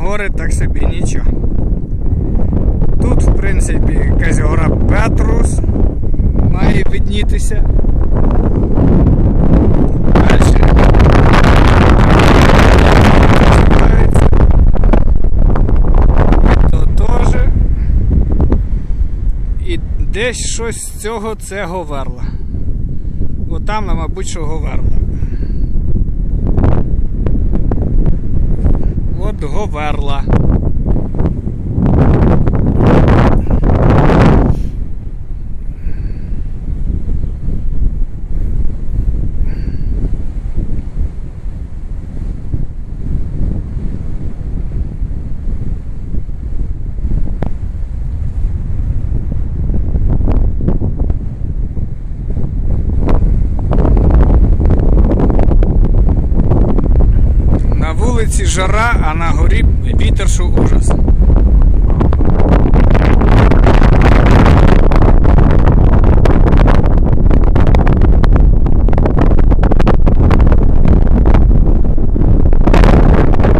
гори так собі нічого. Тут, в принципі, якась гора Петрус має. І десь щось з цього це Говерла. Отам, на, мабуть, що Говерла. Говерла. На вулиці жара, а на горі вітер, що ужас.